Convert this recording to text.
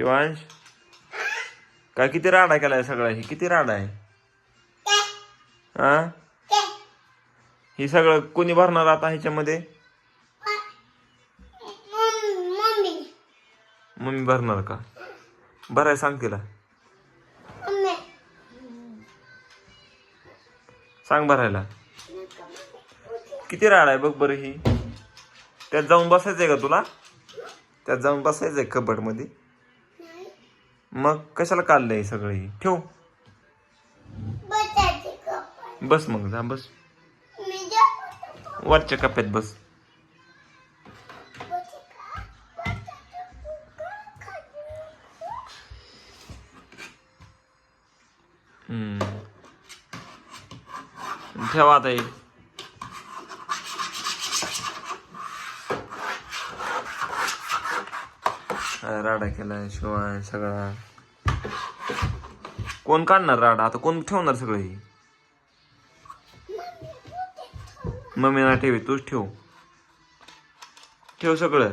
शिवांश? काय किती राडा केलाय सगळा? ही किती राडा आहे? हा ही सगळं कोणी भरणार आता ह्याच्यामध्ये? मम्मी. भरणार का? भराय सांग तिला. सांग भरायला. किती राडा आहे बघ बरं ही. त्यात जाऊन बसायचंय का तुला? त्यात जाऊन बसायचंय कबडमध्ये. मग कशाला काढलंय हे सगळं ही? ठेव. बस मग जा बस. वरच्या कप्प्यात बस. हम्म. ठेवा आता हे काय राडा केलाय शिवाय सगळा. कोण काढणार राडा? आता कोण ठेवणार सगळं हे? मम्मीना ठेवी तूच ठेव. ठेव सगळं.